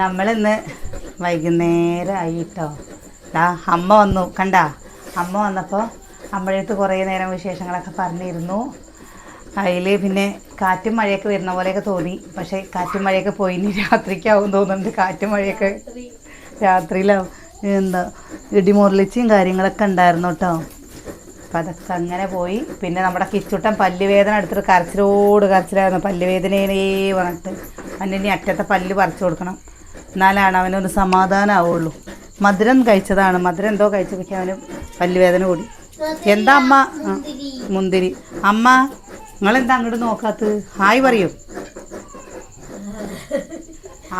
നമ്മളിന്ന് വൈകുന്നേരമായി കേട്ടോ ദാ അമ്മ വന്നു. കണ്ട? അമ്മ വന്നപ്പോൾ അമ്മയടുത്ത് കുറേ നേരം വിശേഷങ്ങളൊക്കെ പറഞ്ഞിരുന്നു. അതിൽ പിന്നെ കാറ്റും മഴയൊക്കെ വരുന്ന പോലെയൊക്കെ തോന്നി. പക്ഷേ കാറ്റും മഴയൊക്കെ പോയി ഇനി രാത്രിക്കാവും തോന്നുന്നുണ്ട് കാറ്റും മഴയൊക്കെ. രാത്രിയിലാവും എന്താ? ഇടിമുരളിച്ചും കാര്യങ്ങളൊക്കെ ഉണ്ടായിരുന്നു കേട്ടോ. അപ്പം അതൊക്കെ അങ്ങനെ പോയി. പിന്നെ നമ്മുടെ കിച്ചുട്ടൻ പല്ലുവേദന എടുത്തിട്ട് കരച്ചിലോട് കരച്ചിലായിരുന്നു. പല്ലുവേദനേനേ പറഞ്ഞിട്ട്. അവന്റെ ഇനി അറ്റത്തെ പല്ല് പറിച്ചു കൊടുക്കണം. എന്നാലാണ് അവനൊരു സമാധാനമാവുള്ളൂ മധുരം കഴിച്ചതാണ്. മധുരം എന്തോ കഴിച്ചതൊക്കെ അവന് പല്ലുവേദന കൂടി. എന്താ അമ്മ? മുന്തിരി. അമ്മ നിങ്ങളെന്താ അങ്ങോട്ട് നോക്കാത്തത്? ഹായ് പറയൂ.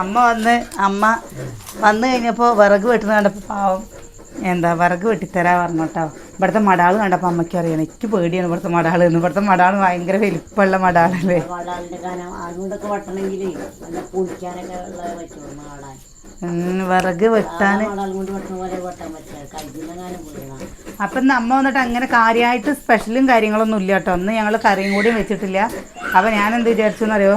അമ്മ വന്ന് അമ്മ വന്നു കഴിഞ്ഞപ്പോൾ വിറക് വെട്ടുന്ന കണ്ടപ്പോൾ പാവം. എന്താ വിറക് വെട്ടിത്തരാ പറഞ്ഞു കേട്ടോ ഇവിടുത്തെ മടാൾ കണ്ടപ്പോൾ അമ്മയ്ക്ക് അറിയണം. എനിക്ക് പേടിയാണ് ഇവിടുത്തെ മടാൾ എന്ന്. ഇവിടുത്തെ മടാൾ ഭയങ്കര വലിപ്പമുള്ള മടാളല്ലേ? വിറക് വെട്ടാൻ അപ്പം ഇന്ന് അമ്മ വന്നിട്ട് അങ്ങനെ കാര്യമായിട്ട് സ്പെഷ്യലും കാര്യങ്ങളൊന്നും ഇല്ല കേട്ടോ. ഒന്ന് ഞങ്ങൾ കറിയും കൂടിയും വെച്ചിട്ടില്ല. അപ്പം ഞാൻ എന്ത് വിചാരിച്ചു എന്നറിയോ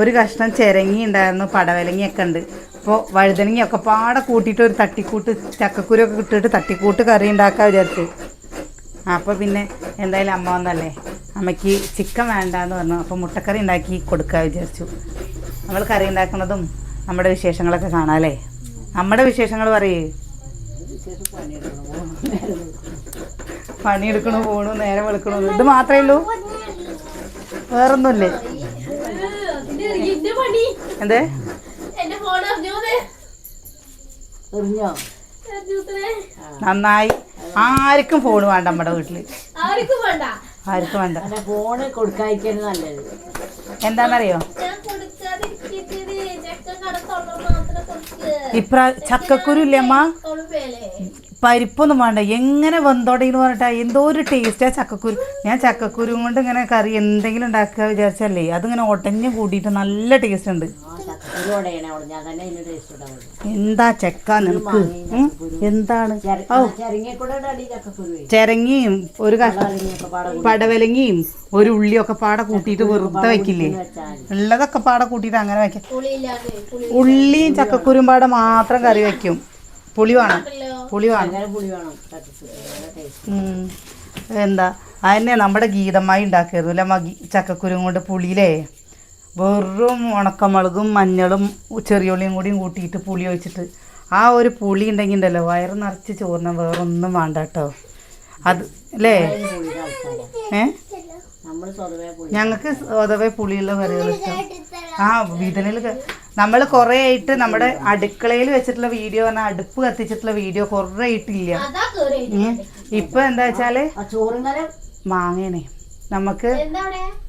ഒരു കഷ്ണം ചിരങ്ങി ഉണ്ടായിരുന്നു പടവലങ്ങിയൊക്കെ ഉണ്ട്. അപ്പോൾ വഴുതനങ്ങിയൊക്കെ പാടെ കൂട്ടിയിട്ട് ഒരു തട്ടിക്കൂട്ട് ചക്കക്കുരൊക്കെ ഇട്ടിട്ട് തട്ടിക്കൂട്ട് കറി ഉണ്ടാക്കാൻ വിചാരിച്ചു. അപ്പോൾ പിന്നെ എന്തായാലും അമ്മ വന്നല്ലേ? അമ്മയ്ക്ക് ചിക്കൻ വേണ്ടാന്ന് പറഞ്ഞു. അപ്പോൾ മുട്ടക്കറി ഉണ്ടാക്കി കൊടുക്കാൻ വിചാരിച്ചു. നമ്മൾ കറി ഉണ്ടാക്കുന്നതും നമ്മുടെ വിശേഷങ്ങളൊക്കെ കാണാമല്ലേ നമ്മുടെ വിശേഷങ്ങൾ പറയേ. പണിയെടുക്കണു പോണു നേരെ വെളുക്കണു? ഇത് മാത്രമേ ഉള്ളൂ. വേറൊന്നുമില്ലേ? എന്തേ? നന്നായി. ആർക്കും ഫോൺ വേണ്ട നമ്മുടെ വീട്ടിൽ. ആർക്കും വേണ്ട. ആർക്കും വേണ്ട. ഫോണ് കൊടുക്കാതിരിക്കാണ് നല്ലത്. എന്താണെന്നറിയോ ഇപ്രാ ചക്കക്കുരു ഇല്ലേ പരിപ്പൊന്നും വേണ്ട. എങ്ങനെ വെന്തോടെന്ന് പറഞ്ഞിട്ടാ? എന്തോ ഒരു ടേസ്റ്റാ ചക്കക്കുരു. ഞാൻ ചക്കക്കുരു കൊണ്ട് ഇങ്ങനെ കറി എന്തെങ്കിലും ഉണ്ടാക്കുക വിചാരിച്ചല്ലേ? അതിങ്ങനെ ഒടഞ്ഞു കൂടിയിട്ട് നല്ല ടേസ്റ്റ് ഉണ്ട്. എന്താ ചെക്ക നിനക്ക്? എന്താണ്? ചെരങ്ങിയ ഒരു പടവലങ്ങിയും ഒരു ഉള്ളിയൊക്കെ പാടെ കൂട്ടിയിട്ട് വെറുതെ വെക്കില്ലേ? ഉള്ളതൊക്കെ പാടെ കൂട്ടിയിട്ട് അങ്ങനെ വെക്കാം. ഉള്ളിയും ചക്കക്കുരും പാടെ മാത്രം കറി വെക്കും. പുളി വേണം. പുളി വേണം. എന്താ അതന്നെ നമ്മുടെ ഗീതമായി ഉണ്ടാക്കിയിരുന്നു അല്ലേ? മകി ചക്കക്കുരും കൊണ്ട് പുളിയിലേ? വെറും ഉണക്കമുളകും മഞ്ഞളും ചെറിയുള്ളിയും കൂടിയും കൂട്ടിയിട്ട് പുളി ഒഴിച്ചിട്ട് ആ ഒരു പുളി ഉണ്ടെങ്കിൽ ഉണ്ടല്ലോ വയറ് നിറച്ച് ചോറിന വേറൊന്നും വേണ്ട കേട്ടോ. അത് അല്ലേ? ഏ? ഞങ്ങൾക്ക് സ്വതവേ പുളിയുള്ള കറികൾ ഇഷ്ടം. ആ വിതനിൽ നമ്മൾ കുറേ ആയിട്ട് നമ്മുടെ അടുക്കളയിൽ വെച്ചിട്ടുള്ള വീഡിയോ പറഞ്ഞാൽ അടുപ്പ് കത്തിച്ചിട്ടുള്ള വീഡിയോ കുറേ ആയിട്ടില്ല. ഇപ്പൊ എന്താ വെച്ചാൽ മാങ്ങേനെ നമുക്ക്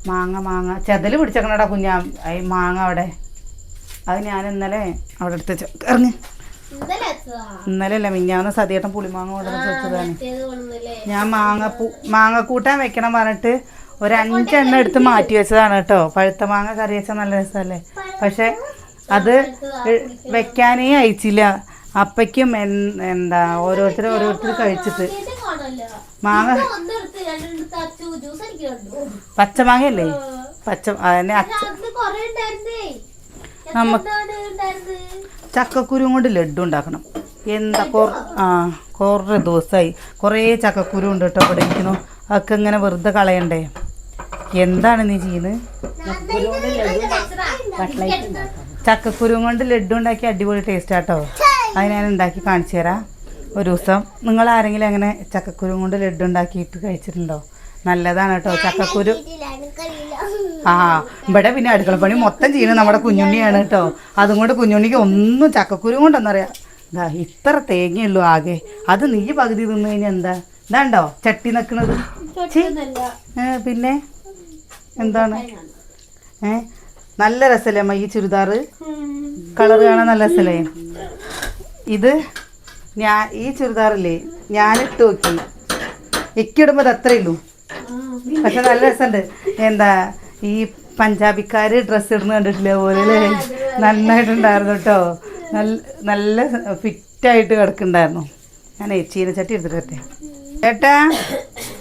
മാങ്ങ മാങ്ങ. ചെതൽ പിടിച്ചേക്കണടാ കുഞ്ഞാ. ഈ മാങ്ങ അവിടെ. അത് ഞാൻ ഇന്നലെ അവിടെ എടുത്ത് ഇറങ്ങി. ഇന്നലെ അല്ല മിഞ്ഞാന്ന് സതിയേട്ടൻ പുളിമാങ്ങ കൊണ്ടുവന്ന് വെച്ചതാണ്. ഞാൻ മാങ്ങ മാങ്ങ കൂട്ടാൻ വെക്കണം പറഞ്ഞിട്ട് ഒരു അഞ്ചെണ്ണം എടുത്ത് മാറ്റി വെച്ചതാണ് കേട്ടോ. പഴുത്ത മാങ്ങ കറി വെച്ചാൽ നല്ല രസമല്ലേ? പക്ഷെ അത് വെക്കാനേ അയച്ചില്ല അപ്പയ്ക്കും എന്താ ഓരോരുത്തർ ഓരോരുത്തർ കഴിച്ചിട്ട്. മാങ്ങ. പച്ചമാങ്ങയല്ലേ? പച്ച നമുക്ക് എന്താണ് ഉണ്ടായിരുന്നത് ചക്കക്കുരു കൊണ്ട് ലഡു ഉണ്ടാക്കണം. എന്താ കൊ ആ കുറേ ദിവസമായി കുറേ ചക്കക്കുരു ഉണ്ട് കേട്ടോ ഇവിടെ ഇരിക്കുന്നു. അതൊക്കെ ഇങ്ങനെ വെറുതെ കളയണ്ടേ? എന്താണ് നീ ചെയ്യുന്നത് ചക്കക്കുരു കൊണ്ട് ലഡു ഉണ്ടാക്കി അടിപൊളി ടേസ്റ്റ് ആട്ടോ അത് ഞാൻ ഉണ്ടാക്കി കാണിച്ചു തരാം. ഒരു ദിവസം നിങ്ങൾ ആരെങ്കിലും അങ്ങനെ ചക്കക്കുരു കൊണ്ട് ലഡു ഉണ്ടാക്കിയിട്ട് കഴിച്ചിട്ടുണ്ടോ? നല്ലതാണ് കേട്ടോ ചക്കക്കുരു. ആ ഇവിടെ പിന്നെ അടുക്കള പണി മൊത്തം ചെയ്യുന്നത് നമ്മുടെ കുഞ്ഞുണ്ണിയാണ് കേട്ടോ. അതും കൊണ്ട് കുഞ്ഞുണ്ണിക്ക് ഒന്നും ചക്കക്കുരു കൊണ്ടൊന്നറിയാം. ഇതാ ഇത്ര തേങ്ങയുള്ളൂ ആകെ. അത് നീ പകുതി തിന്നു കഴിഞ്ഞാൽ എന്താ? ഇതാണ്ടോ? ചട്ടി നിൽക്കുന്നത് ഏ, പിന്നെ? എന്താണ്? ഏ നല്ല രസല്ലേ അമ്മ ഈ ചുരിദാറ്? കളർ കാണാൻ നല്ല രസമല്ലേ ഇത് ഞാൻ ഈ ചുരിദാറില്ലേ ഞാനിട്ട് നോക്കി. ഇക്കിടുമ്പോൾ അത്രേ ഉള്ളൂ പക്ഷെ നല്ല രസമുണ്ട് എന്താ ഈ പഞ്ചാബിക്കാര് ഡ്രസ്സ് ഇടുന്ന കണ്ടിട്ടില്ലേ പോലെ നന്നായിട്ടുണ്ടായിരുന്നു കേട്ടോ നല്ല നല്ല ഫിറ്റായിട്ട് കിടക്കുന്നുണ്ടായിരുന്നു. ഞാൻ ചീനച്ചട്ടി എടുത്തിട്ട്. വരട്ടെ ചേട്ടാ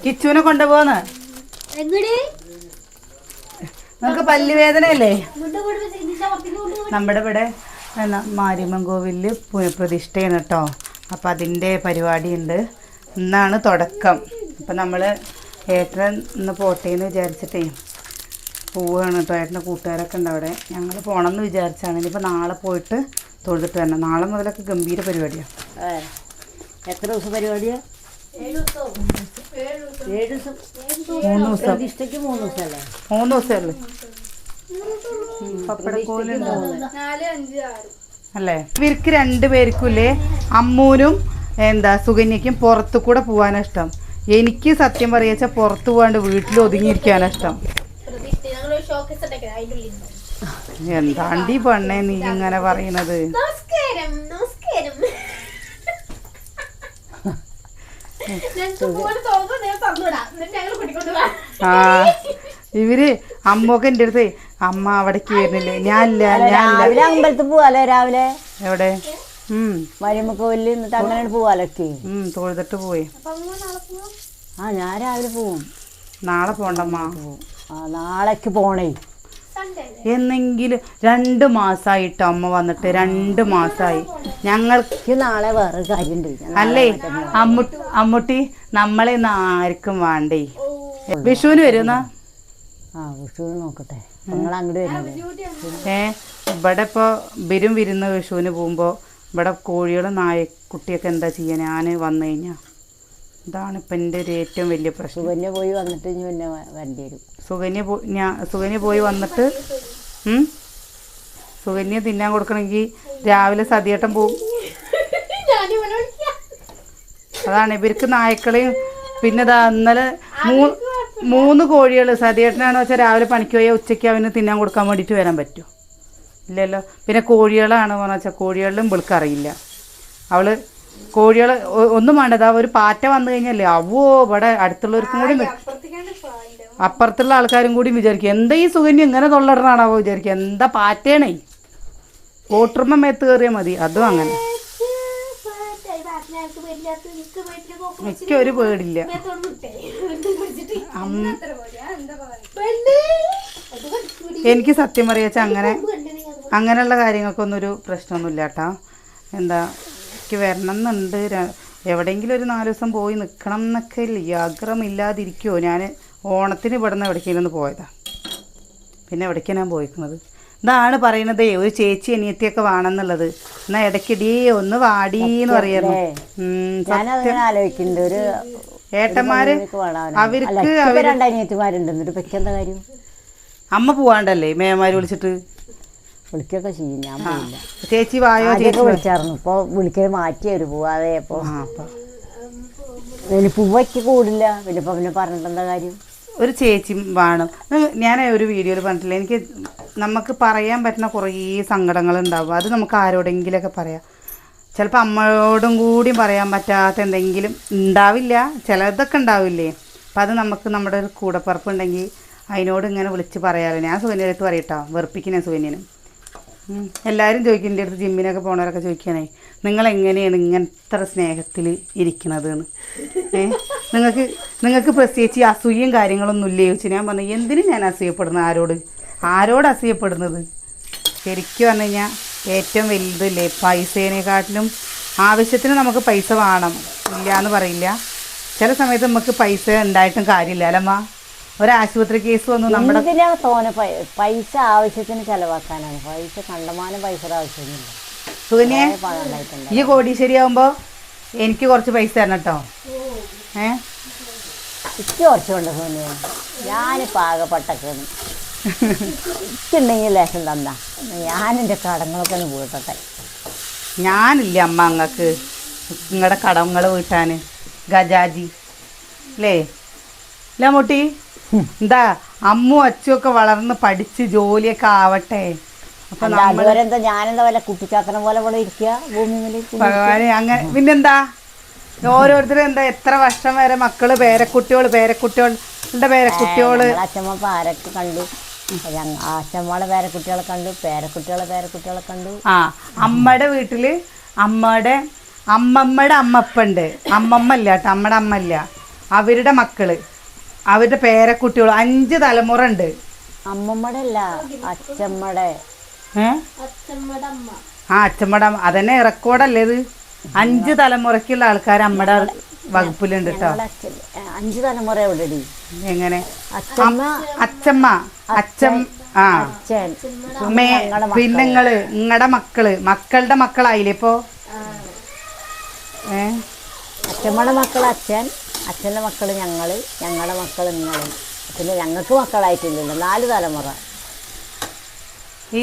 കിച്ചുവിനെ കൊണ്ടുപോകുന്ന എങ്ങടെ? നമുക്ക് പല്ലുവേദനയല്ലേ നമ്മുടെ ഇവിടെ മാരിയമ്മൻ കോവിലിൽ പുനഃപ്രതിഷ്ഠയാണ് കേട്ടോ. അപ്പം അതിന്റെ പരിപാടിയുണ്ട്. ഇന്നാണ് തുടക്കം. അപ്പം നമ്മൾ ഏട്ടൻ ഇന്ന് പോട്ടേന്ന് വിചാരിച്ചിട്ടേ പോവുകയാണ് കേട്ടോ. ഏട്ടന്റെ കൂട്ടുകാരൊക്കെ ഉണ്ട് അവിടെ. ഞങ്ങൾ പോകണം എന്ന് വിചാരിച്ചാണ്. ഇനിയിപ്പോൾ നാളെ പോയിട്ട് തൊഴുതിട്ട് വരണം. നാളെ മുതലൊക്കെ ഗംഭീര പരിപാടിയാണ് എത്ര ദിവസം പരിപാടിയാണ് മൂന്ന് ദിവസം. മൂന്ന് ദിവസമല്ലേ മൂന്ന് ദിവസമല്ലേ പപ്പടക്കോലുണ്ടോ നാല് അഞ്ച് ആറ്. അല്ലേ? ഇവർക്ക് രണ്ടുപേർക്കുമില്ലേ അമ്മൂനും എന്താ സുകന്യക്കും പുറത്തു കൂടെ പോകാനാണ് ഇഷ്ടം. എനിക്ക് സത്യം പറയാച്ച പുറത്തു പോകാണ്ട് വീട്ടിൽ ഒതുങ്ങിയിരിക്കാനാണ് ഇഷ്ടം. എന്താണ്ടി പെണ്ണേ നീ ഇങ്ങനെ പറയണത്? ആ. ഇവർ അമ്മൊക്കെ എന്റെ അടുത്ത് അമ്മ അവിടേക്ക് വരുന്നില്ലേ? ഞാനില്ല രാവിലെ അമ്പലത്തിൽ പോവാലോ രാവിലെ? എവിടെ? എന്നിട്ട് അങ്ങനെ പോവാലൊക്കെ തൊഴുതിട്ട് പോയി. ആ ഞാൻ രാവിലെ പോവും. നാളെ പോണ്ടമ്മ? ആ നാളേക്ക് പോണേ. എന്നെങ്കിലും രണ്ട് മാസമായിട്ട് അമ്മ വന്നിട്ട് രണ്ട് മാസമായി ഞങ്ങൾക്ക് നാളെ വേറെ കാര്യമുണ്ട് അല്ലേ? അമ്മു അമ്മുട്ടി നമ്മളെ ഇന്ന് ആർക്കും വേണ്ടേ? വിഷുവിന് വരുന്ന ആ വിഷു നോക്കട്ടെ. നിങ്ങൾ അങ്ങോട്ട് വരുന്നത് ഏ ഇവിടെ ഇപ്പോൾ ബിരും വിരുന്ന് വിഷുവിന് പോകുമ്പോൾ ഇവിടെ കോഴികളും നായക്കുട്ടിയൊക്കെ എന്താ ചെയ്യുക ഞാൻ വന്നു കഴിഞ്ഞാൽ ഇതാണ് ഇപ്പം എന്റെ ഒരു ഏറ്റവും വലിയ പ്രശ്നം. സുകന്യ പോയി വന്നിട്ട് ഇനി പിന്നെ വരേണ്ടി വരും. സുകന്യ പോ ഞാൻ സുകന്യ പോയി വന്നിട്ട് ഉം? സുകന്യ തിന്നാൻ കൊടുക്കണമെങ്കിൽ രാവിലെ സതിയേട്ടൻ പോകും അതാണ് ഇവർക്ക് നായ്ക്കളെയും പിന്നെ ഇതാ ഇന്നലെ മൂ- മൂന്ന് കോഴികൾ സതിയേട്ടനാണെന്ന് വെച്ചാൽ രാവിലെ പണിക്ക് പോയാൽ ഉച്ചയ്ക്ക് അവന് തിന്നാൻ കൊടുക്കാൻ വേണ്ടിയിട്ട് വരാൻ പറ്റുമോ ഇല്ലല്ലോ. പിന്നെ കോഴികളാണ് പറഞ്ഞു വെച്ചാൽ കോഴികളിലും വിളിക്കറിയില്ല അവൾ കോഴികൾ ഒന്നും വേണ്ടത് ഒരു പാറ്റ വന്നു കഴിഞ്ഞല്ലേ? അവോ ഇവിടെ അടുത്തുള്ളവർക്കും കൂടി അപ്പുറത്തുള്ള ആൾക്കാരും കൂടി വിചാരിക്കും. എന്താ ഈ സുകന്യം ഇങ്ങനെ തൊള്ളടണാണാവോ വിചാരിക്കും. എന്താ പാറ്റേണേ കോട്ടർമ്മ മേത്ത് കയറിയാൽ മതി. അതും അങ്ങനെ. എനിക്ക് ഒരു പേടില്ല. എനിക്ക് സത്യം പറയാച്ച അങ്ങനെ അങ്ങനെയുള്ള കാര്യങ്ങൾക്കൊന്നും ഒരു പ്രശ്നമൊന്നുമില്ല കേട്ടോ. എന്താ എനിക്ക് വരണം എന്നുണ്ട് എവിടെയെങ്കിലും ഒരു നാല് ദിവസം പോയി നിൽക്കണം എന്നൊക്കെ ഇല്ല. ആഗ്രഹമില്ലാതിരിക്കുമോ ഞാൻ ഓണത്തിന് ഇവിടെ നിന്ന് എവിടേക്കെങ്കിലും ഒന്ന് പോയതാ. പിന്നെ എവിടേക്കാണ് ഞാൻ പോയിക്കുന്നത്? ഇതാണ് പറയുന്നത് ഒരു ചേച്ചി അനിയത്തിയൊക്കെ വേണമെന്നുള്ളത്. എന്നാ ഇടയ്ക്കിടിയേ ഒന്ന് വാടിയെന്ന് പറയായിരുന്നു ഞാൻ ഞാനതിങ്ങനെ ആലോചിക്കുന്നുണ്ട്. ഒരു ഏട്ടന്മാര് അവർക്ക് അല്ല ഇപ്പൊ രണ്ട് അനിയത്തിമാരുണ്ട് എന്നിട്ട് ഇപ്പൊ എന്താ കാര്യം? അമ്മ പോവാണ്ടല്ലേ മേമാര് വിളിച്ചിട്ട്? വിളിക്കൊക്കെ ചെയ്യും ഞാൻ പോയില്ല ചേച്ചി വായോ ചേച്ചി. വിളിച്ചായിരുന്നു. ഇപ്പൊ വിളിക്കൽ മാറ്റി അവർ പോവാതെ ഇപ്പൊ ആ, അപ്പൊ. പൂവയ്ക്ക് കൂടില്ല. പിന്നെ ഇപ്പൊ പിന്നെ പറഞ്ഞിട്ട് എന്താ കാര്യം? ഒരു ചേച്ചി വേണം. ഞാൻ ഒരു വീഡിയോയിൽ പറഞ്ഞിട്ടില്ല എനിക്ക് നമുക്ക് പറയാൻ പറ്റുന്ന കുറേ സങ്കടങ്ങൾ ഉണ്ടാവും അത് നമുക്ക് ആരോടെങ്കിലൊക്കെ പറയാം. ചിലപ്പോൾ അമ്മയോടും കൂടി പറയാൻ പറ്റാത്ത എന്തെങ്കിലും ഉണ്ടാവില്ല. ചിലതൊക്കെ ഉണ്ടാവില്ലേ? അപ്പം അത് നമുക്ക് നമ്മുടെ ഒരു കൂടപ്പറപ്പ് ഉണ്ടെങ്കിൽ അതിനോട് ഇങ്ങനെ വിളിച്ച് പറയാമല്ലോ ഞാൻ സുകന്യ അടുത്ത് പറയട്ടോ വെറുപ്പിക്കുന്ന സുകന്യനും ഉം. എല്ലാവരും ചോദിക്കും എന്റെ അടുത്ത് ജിമ്മിനൊക്കെ പോണവരൊക്കെ ചോദിക്കണേ നിങ്ങൾ എങ്ങനെയാണ് ഇങ്ങനത്തെ സ്നേഹത്തിൽ ഇരിക്കണത് എന്ന് നിങ്ങൾക്ക് നിങ്ങൾക്ക് പ്രത്യേകിച്ച് അസൂയയും കാര്യങ്ങളൊന്നും ഇല്ലേ? ചോദിച്ചു ഞാൻ പറഞ്ഞു എന്തിനും ഞാൻ അസൂയപ്പെടുന്നത്? ആരോട്? ആരോട് അസൂയപ്പെടുന്നത്? ശരിക്കും പറഞ്ഞു കഴിഞ്ഞാൽ ഏറ്റവും വലുതില്ലേ? പൈസേനെക്കാട്ടിലും ആവശ്യത്തിന് നമുക്ക് പൈസ വേണം. ഇല്ല എന്ന് പറയില്ല. ചില സമയത്ത് നമുക്ക് പൈസ ഉണ്ടായിട്ടും കാര്യമില്ല. അല്ലമ്മ ഒരു ആശുപത്രി കേസ് വന്നു നമ്മുടെ തോനെ പൈസ ആവശ്യത്തിന് ചെലവാക്കാനാണ്? പൈസ കണ്ടമാനം പൈസ ആവശ്യമൊന്നുമില്ല. സുകന്യെ ഈ കോടീശ്ശേരി ആവുമ്പോ എനിക്ക് കുറച്ച് പൈസ തരണം കേട്ടോ ഏ? എനിക്ക് കുറച്ചുണ്ട് സോനിയ ഞാൻ പാകപ്പെട്ടൊക്കെയാണ് ഇക്കുണ്ടെങ്കിൽ ലേശം തന്നാ. ഞാനെന്റെ കടങ്ങളൊക്കെ ഒന്ന് വീട്ടട്ടെ ഞാനില്ല അമ്മ അങ്ങക്ക്? നിങ്ങളുടെ കടങ്ങൾ വീട്ടാൻ ഗജാജി. അല്ലേ അല്ല മുട്ടി? എന്താ അമ്മു അച്ഛും ഒക്കെ വളർന്ന് പഠിച്ച് ജോലിയൊക്കെ ആവട്ടെ. അപ്പൊ ഞാനെന്താ വല്ല കുട്ടിച്ചാത്തനം പോലെ ഇവിടെ ഇരിക്കുക ഭഗവാനെ അങ്ങനെ പിന്നെന്താ ഓരോരുത്തരും എന്താ എത്ര വർഷം വരെ മക്കൾ പേരക്കുട്ടികൾ പേരക്കുട്ടികൾ പേരക്കുട്ടിയോൾ ഞങ്ങളെ അച്ഛമ്മ പാരൊക്കെ കണ്ടു? ഞങ്ങ- ആ അച്ഛമ്മളെ പേരക്കുട്ടികളെ കണ്ടു പേരക്കുട്ടികളെ പേരക്കുട്ടികളെ കണ്ടു. ആ അമ്മയുടെ വീട്ടിൽ അമ്മയുടെ അമ്മമ്മയുടെ അമ്മപ്പുണ്ട്. അമ്മമ്മ ഇല്ല കേട്ടോ അമ്മയുടെ അമ്മ ഇല്ല അവരുടെ മക്കൾ. അവരുടെ പേരക്കുട്ടികൾ അഞ്ച് തലമുറ ഉണ്ട് അമ്മമ്മയുടെ അല്ല അച്ഛമ്മടെ ആ അച്ഛമ്മടെ അതന്നെ റെക്കോർഡല്ലേ ഇത്? അഞ്ച് തലമുറക്കുള്ള ആൾക്കാർ അമ്മയുടെ വകുപ്പിലുണ്ട് കേട്ടോ അഞ്ച് തലമുറ എവിടെ എങ്ങനെ? അച്ഛമ്മ അച്ഛമ്മ. അച്ഛൻ ആ. മേ പിന്നെ നിങ്ങൾ നിങ്ങളുടെ മക്കൾ മക്കളുടെ മക്കളായില്ലേ ഇപ്പോ? ഏ? അച്ഛമ്മയുടെ മക്കൾ അച്ഛൻ അച്ഛന്റെ മക്കൾ ഞങ്ങൾ ഞങ്ങളുടെ മക്കൾ നിങ്ങളും. പിന്നെ ഞങ്ങൾക്ക് മക്കളായിട്ടില്ലല്ലോ നാല് തലമുറ. ഈ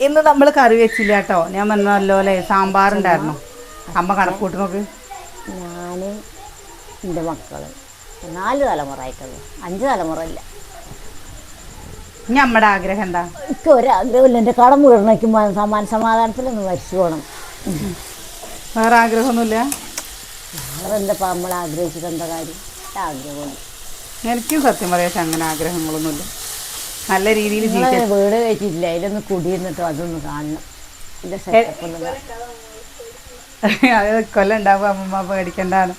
ഇന്ന് നമ്മൾ കറി വെച്ചില്ല കേട്ടോ. ഞാൻ അല്ലേ സാമ്പാറുണ്ടായിരുന്നു അമ്മ കണക്കൂട്ട് നോക്ക്. ഞാൻ എന്റെ മക്കൾ നാല് തലമുറ ആയിട്ടുള്ളൂ. അഞ്ച് തലമുറ ഇല്ല. ഇനി അമ്മയുടെ ആഗ്രഹം എന്താ? എനിക്ക് ഒരാഗ്രഹമില്ല എന്റെ കടം വീടണയ്ക്ക് സമാന സമാധാനത്തിലൊന്ന് മരിച്ചു പോകണം വേറെ ആഗ്രഹമൊന്നുമില്ല? വേറെ എന്താ നമ്മൾ ആഗ്രഹിച്ചിട്ട് എന്താ കാര്യം? ആഗ്രഹമുണ്ട് എനിക്കും സത്യം പറയാം അങ്ങനെ ആഗ്രഹങ്ങളൊന്നുമില്ല. നല്ല രീതിയിൽ വീട് വെച്ചിട്ടില്ല അതിലൊന്ന് കുടിയിരുന്നിട്ടോ അതൊന്ന് കാണണം. അത് കൊല്ലം ഉണ്ടാവും അമ്മമ്മ പേടിക്കണ്ടാണ്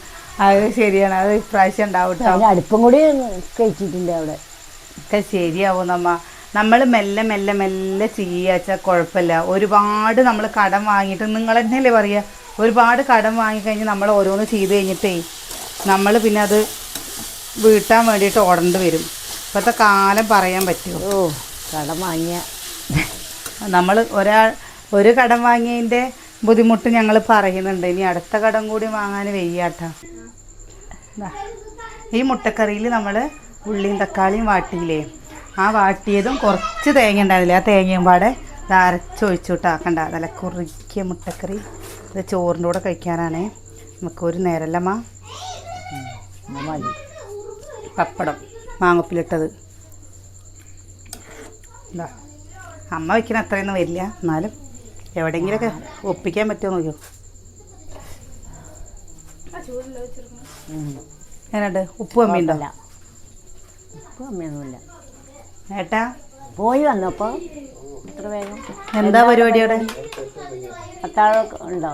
അത് ശരിയാണ്. അത് ഇപ്രാവശ്യം ഉണ്ടാവും അടുപ്പം കൂടി കഴിച്ചിട്ടില്ല അവിടെ. ഒക്കെ ശരിയാവും. നമ്മ നമ്മൾ മെല്ലെ മെല്ലെ മെല്ലെ ചെയ്യാച്ചാൽ കുഴപ്പമില്ല. ഒരുപാട് നമ്മൾ കടം വാങ്ങിയിട്ട് നിങ്ങൾ തന്നെയല്ലേ പറയുക? ഒരുപാട് കടം വാങ്ങിക്കഴിഞ്ഞ് നമ്മൾ ഓരോന്ന് ചെയ്ത് കഴിഞ്ഞിട്ടേ നമ്മൾ പിന്നെ അത് വീട്ടാൻ വേണ്ടിയിട്ട് ഓടേണ്ടി വരും. ഇപ്പോഴത്തെ കാലം പറയാൻ പറ്റുമോ? ഓ കടം വാങ്ങിയ. നമ്മൾ ഒരാൾ ഒരു കടം വാങ്ങിയതിന്റെ ബുദ്ധിമുട്ട് ഞങ്ങൾ പറയുന്നുണ്ട്. ഇനി അടുത്ത കടം കൂടി വാങ്ങാൻ വയ്യാട്ടോ. ഈ മുട്ടക്കറിയിൽ നമ്മൾ ഉള്ളിയും തക്കാളിയും വാട്ടിയില്ലേ? ആ വാട്ടിയതും കുറച്ച് തേങ്ങ ഉണ്ടായിരുന്നില്ല? ആ തേങ്ങയും പാടെ ഇത് അരച്ചൊഴിച്ചു വിട്ടാക്കണ്ട നല്ല കുറുക്കിയ മുട്ടക്കറി. ഇത് ചോറിന്റെ കൂടെ കഴിക്കാനാണ്. നമുക്കൊരു നേരല്ലമ്മ പപ്പടം. മാങ്ങപ്പിലിട്ടത് എന്താ അമ്മ വയ്ക്കുന്ന അത്രയൊന്നും വരില്ല. എന്നാലും എവിടെയെങ്കിലുമൊക്കെ ഒപ്പിക്കാൻ പറ്റുമോ നോക്കിയോ? ഞാനുണ്ട് ഉപ്പ് കമ്മിയുണ്ടോ. ഇപ്പം അമ്മയൊന്നുമില്ല ഏട്ടാ പോയി വന്നപ്പോൾ ഇത്ര വേഗം? എന്താ പരിപാടി അവിടെ? അത്താഴമൊക്കെ ഉണ്ടോ?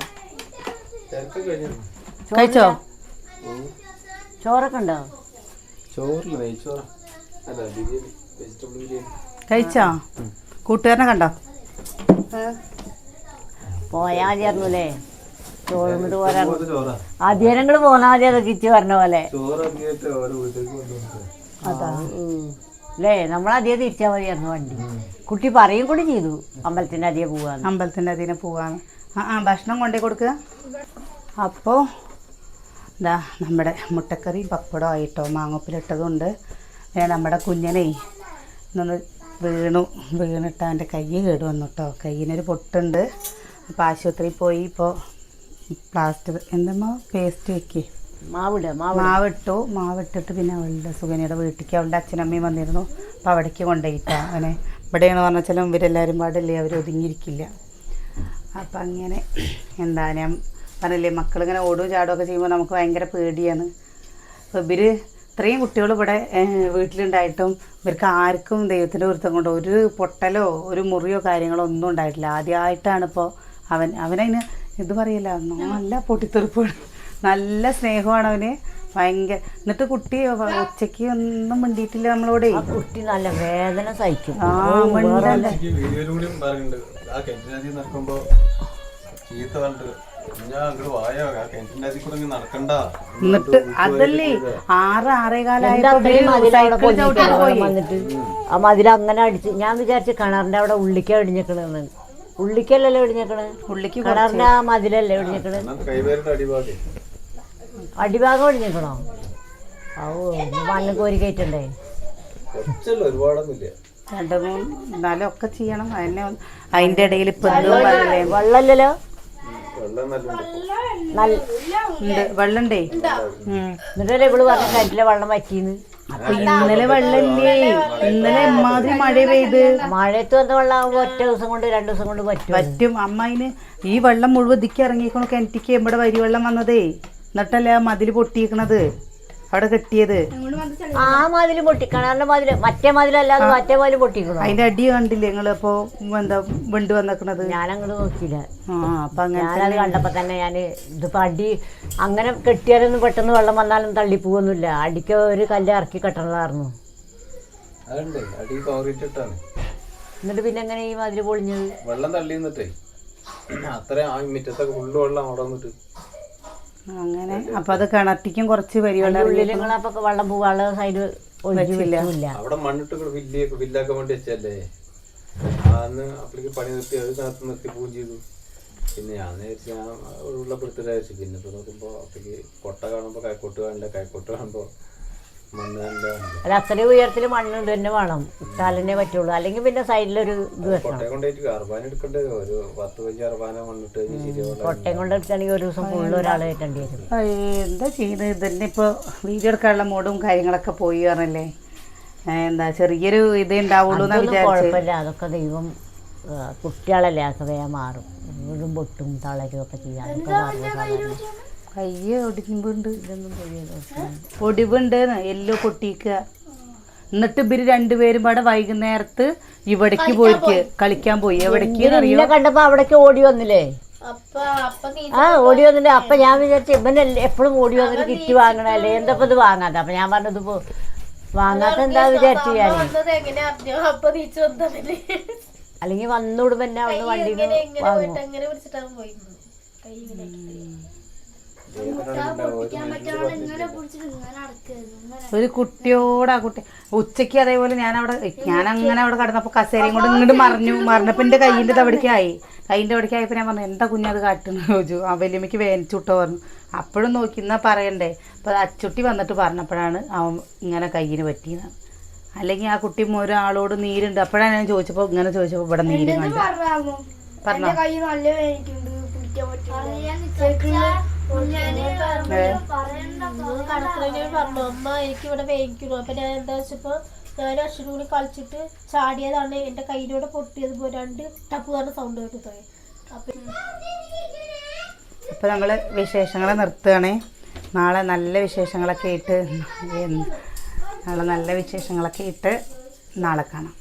കഴിച്ചോ? ചോറൊക്കെ ഉണ്ടോ? ചോറില്ല നെയ്ച്ചോറ. അല്ല ബിരിയാണി വെജിറ്റബിൾ ബിരിയാണി. കഴിച്ചോ? കൂട്ടുകാരനെ കണ്ടോ? പോയാ മതിയായിരുന്നുല്ലേ ചോറുമിട്ട് പോരാ. അത് പോന്നാ മതി അതൊക്കെ ഇച്ച് പറഞ്ഞ പോലെ. ചോറ് ഇറങ്ങിയിട്ട് നമ്മൾ അതേ അതാ അല്ലേ തിരിച്ചാൽ മതിയായിരുന്നു വണ്ടി. കുട്ടി പറയും കൂടി ചെയ്തു അമ്പലത്തിന്റെ അധികം പോവാന്ന്. അമ്പലത്തിന്റെ അതിനെ പോവാന്ന്. ആ ആ ഭക്ഷണം കൊണ്ടേ കൊടുക്കുക അപ്പോ ഇതാ നമ്മുടെ മുട്ടക്കറി പപ്പടം ആയിട്ടോ മാങ്ങപ്പിലിട്ടതുണ്ട്. നമ്മുടെ കുഞ്ഞനെ ഇന്നൊന്ന് വീണു വീണിട്ട് അവന്റെ കൈ കേട് വന്നു കേട്ടോ കയ്യിനൊരു പൊട്ടുണ്ട്. അപ്പോൾ ആശുപത്രിയിൽ പോയി ഇപ്പോൾ പ്ലാസ്റ്റർ എന്തെന്നോ പേസ്റ്റ് വെക്കേ. മാവിട മാവ് മാവിട്ടു മാവിട്ടിട്ട് പിന്നെ അവളുടെ സുഗനിയുടെ വീട്ടിലേക്ക് അവളുടെ അച്ഛനമ്മയും വന്നിരുന്നു. അപ്പം അവിടേക്ക് കൊണ്ടുപോയിട്ടാ അവനെ. ഇവിടെയെന്ന് പറഞ്ഞാൽ ചില ഇവരെല്ലാവരും പാടില്ലേ അവർ ഒതുങ്ങിയിരിക്കില്ല. അപ്പം അങ്ങനെ എന്താ ഞാൻ പറഞ്ഞില്ലേ മക്കളിങ്ങനെ ഓടുകയും ചാടുകയും ഒക്കെ ചെയ്യുമ്പോൾ നമുക്ക് ഭയങ്കര പേടിയാണ്. ഇവർ ഇത്രയും കുട്ടികൾ ഇവിടെ വീട്ടിലുണ്ടായിട്ടും ഇവർക്ക് ആർക്കും ദൈവത്തിന്റെ വൃത്തം കൊണ്ട് ഒരു പൊട്ടലോ ഒരു മുറിയോ കാര്യങ്ങളോ ഒന്നും ഉണ്ടായിട്ടില്ല. ആദ്യമായിട്ടാണ് ഇപ്പോൾ അവൻ അവനതിന് ഇത് പറയില്ല നല്ല പൊട്ടിത്തെറിപ്പാണ്. നല്ല സ്നേഹമാണ് അവന്. ഭയങ്കര എന്നിട്ട് കുട്ടി ഉച്ചയ്ക്ക് ഒന്നും മിണ്ടിയിട്ടില്ല നമ്മളോടെ. കുട്ടി നല്ല വേദന സഹിക്കും. ആ മിണ്ടല്ല എന്നിട്ട് അതല്ലേ ആറ് ആറേ എന്താ കാലായപ്പോ അത്രയും മതിലവിടെ സൈക്കിൾ ചവിട്ടിട്ട് പൊന്നിട്ട് പോയി? വന്നിട്ട് ആ മതിൽ അങ്ങനെ അടിച്ച് ഞാൻ വിചാരിച്ചു കിണറിന്റെ അവിടെ ഉള്ളിക്കാ ഇടിഞ്ഞേക്കണെന്ന് ഉള്ളിക്കല്ലേ ഇടിഞ്ഞിക്കണ് ഉള്ളിക്ക് കിണറിന്റെ ആ മതിലല്ലേ ഇടിഞ്ഞേക്കണ് അടിഭാഗം ഇടിഞ്ഞേക്കണോ ഓ മണ്ണ് കോരി കയറ്റണ്ടേ? രണ്ട് മൂന്ന് എന്നാലും ഒക്കെ ചെയ്യണം. അതിനെ അതിന്റെ ഇടയിൽ വെള്ളമില്ലല്ലോ? വെള്ളണ്ടേ. എന്നിട്ടല്ലേ ഇവൾ പറഞ്ഞ കിണറ്റിലെ വെള്ളം വറ്റിന്ന്? അപ്പൊ ഇന്നലെ വെള്ളല്ലേ ഇന്നലെ എമ്മാതിരി മഴ പെയ്ത്. മഴയത്ത് വന്ന വെള്ളം ഒറ്റ ദിവസം കൊണ്ട് രണ്ടു ദിവസം കൊണ്ട് പറ്റും പറ്റും. അമ്മ അതിന് ഈ വെള്ളം മുഴുവൻ ദിക്കി ഇറങ്ങിക്കണു? കിണറ്റിക്ക് ഇവിടെ വരി വെള്ളം വന്നതേ. എന്നിട്ടല്ലേ ആ മതിൽ പൊട്ടിയിരിക്കണത് അവിടെ കെട്ടിയത്? ആ മതിൽ പൊട്ടി കിണറിന്റെ മതിൽ മറ്റേ മതിലല്ലാതെ മറ്റേ മതിൽ പൊട്ടിക്കണം? അതിന്റെ അടി കണ്ടില്ലേ നിങ്ങൾ? അപ്പൊ എന്താ വെണ്ട് വന്നേക്കണത്? ഞാനങ്ങോട്ട് നോക്കിയില്ല. ആ അപ്പൊ അങ്ങനെ ഞാനത് കണ്ടപ്പോ തന്നെ ഞാൻ ഇതിപ്പോ അടി അങ്ങനെ കെട്ടിയാലൊന്നും പെട്ടെന്ന് വെള്ളം വന്നാലും തള്ളി തള്ളിപ്പോവൊന്നുമില്ല. അടിക്ക് ഒരു കല്ല് ഇറക്കി കെട്ടണതായിരുന്നു. അതുണ്ട്. അടി എന്നിട്ട് പിന്നെ എങ്ങനെ ഈ മതിൽ പൊളിഞ്ഞത്? വെള്ളം തള്ളി നിന്നിട്ടേ അത്രയും ആ മിറ്റത്തൊക്കെ ഫുള്ള് വെള്ളം അവിടെ വന്നിട്ട്. അങ്ങനെ. അപ്പൊ അത് കിണറ്റിക്കും കുറച്ച് വെള്ളം പോവാനുള്ള സൈഡ് അവിടെ മണ്ണിട്ട് വില്ലയൊക്കെ വില്ലാക്കാൻ വേണ്ടി വെച്ചല്ലേ അന്ന് അപ്പളേക്ക് പണി നിർത്തി അത് കാത്ത് നിർത്തി പോവുകയും ചെയ്തു. പിന്നെ ഞാൻ ഉള്ളപ്പെടുത്തില്ല വിചാരിച്ചു. പിന്നെ ഇപ്പൊ നോക്കുമ്പോ അപ്പളേക്ക് കൊട്ട കാണുമ്പോ കൈക്കോട്ട് കാണില്ല കൈക്കോട്ട് കാണുമ്പോ അല്ല അത്രയും ഉയരത്തിൽ മണ്ണ് തന്നെ വേണം. ഇട്ടാലേ പറ്റുള്ളൂ. അല്ലെങ്കിൽ പിന്നെ സൈഡിലൊരു ഇത് വെക്കണം. കൊട്ടയെ കൊണ്ട് എടുക്കുകയാണെങ്കിൽ ഒരു ദിവസം ഫുള്ള് കയറ്റേണ്ടി വരും. എന്താ ചെയ്യുന്നത്? ഇതന്നെ ഇപ്പോൾ വീട് എടുക്കാനുള്ള മോഡും കാര്യങ്ങളൊക്കെ പോയി പറഞ്ഞല്ലേ? എന്താ ചെറിയൊരു ഇതേ ഉണ്ടാവുള്ളൂ കുഴപ്പമില്ല. അതൊക്കെ ദൈവം കുട്ടികളല്ലേ അതൊക്കെ വേഗം മാറും. വീടും പൊട്ടും തളരും ഒക്കെ ചെയ്യാം. അതൊക്കെ മാറും. സാധാരണ. കയ്യ് ഒടിഞ്ഞുണ്ട് ഇതൊന്നും ഒടിവുണ്ട് എല്ലോ പൊട്ടിക്കുക എന്നിട്ട് ഇവർ രണ്ടുപേരും ഇവിടെ വൈകുന്നേരത്ത് ഇവിടേക്ക് പോയിക്ക് കളിക്കാൻ പോയി. എവിടേക്ക് കണ്ടപ്പോ അവിടേക്ക് ഓടി വന്നില്ലേ? ആ ഓടി വന്നില്ലേ? അപ്പൊ ഞാൻ വിചാരിച്ചു ഇവനല്ലേ എപ്പോഴും ഓടി വന്നിട്ട് കിറ്റ് വാങ്ങണല്ലേ എന്തപ്പോ ഇത് വാങ്ങാത്ത? അപ്പൊ ഞാൻ പറഞ്ഞത് ഇപ്പൊ വാങ്ങാത്ത എന്താ വിചാരിച്ചു ഞാൻ അല്ലെങ്കിൽ വന്നുവിടുമ്പോ എന്നെ വണ്ടി വാങ്ങും? ഒരു കുട്ടിയോടാ കുട്ടി. ഉച്ചയ്ക്ക് അതേപോലെ ഞാൻ അവിടെ ഞാൻ അങ്ങനെ അവിടെ കടന്നപ്പോ കസേരയും കൊണ്ട് ഇങ്ങോട്ട് മറിഞ്ഞു. മറിഞ്ഞപ്പോ എന്റെ കയ്യിന്റെ തവടിക്കായി കയ്യിന്റെ തവടിക്കായപ്പോ ഞാൻ പറഞ്ഞു എന്താ കുഞ്ഞത് കാട്ടുന്നു? ചോദിച്ചു. ആ വലിയമ്മയ്ക്ക് വേനിച്ചുട്ടോ പറഞ്ഞു. അപ്പോഴും നോക്കി എന്നാ പറയണ്ടേ? അപ്പൊ അച്ചുട്ടി വന്നിട്ട് പറഞ്ഞപ്പോഴാണ് അവൻ ഇങ്ങനെ കയ്യിന് പറ്റിയത്. അല്ലെങ്കിൽ ആ കുട്ടി ഒരാളോട് നീരുണ്ട്. അപ്പോഴാണ് ഞാൻ ചോദിച്ചപ്പോ ഇങ്ങനെ ചോദിച്ചപ്പോ ഇവിടെ നീര് കണ്ടു പറഞ്ഞോ. കൈ നല്ല വേദനിക്കുന്നുണ്ട് പിടിക്കാൻ പറ്റില്ല കടക്കിനെ പറഞ്ഞു. അമ്മ എനിക്ക് ഇവിടെ വേവിക്കുന്നു. അപ്പൊ ഞാൻ എന്താ വെച്ചപ്പോ ഞാൻ അശ്വിനും കൂടി കളിച്ചിട്ട് ചാടിയതാണ്. എന്റെ കയ്യിലൂടെ പൊട്ടിയത് പോലെ രണ്ട് ടപ്പ് പറഞ്ഞ സൗണ്ട് കേട്ടു പോയി അപ്പൊ നമ്മൾ വിശേഷങ്ങളെ നിർത്തുകയാണേ. നാളെ നല്ല വിശേഷങ്ങളൊക്കെ ഇട്ട് നാളെ നല്ല വിശേഷങ്ങളൊക്കെ ഇട്ട് നാളെ കാണാം.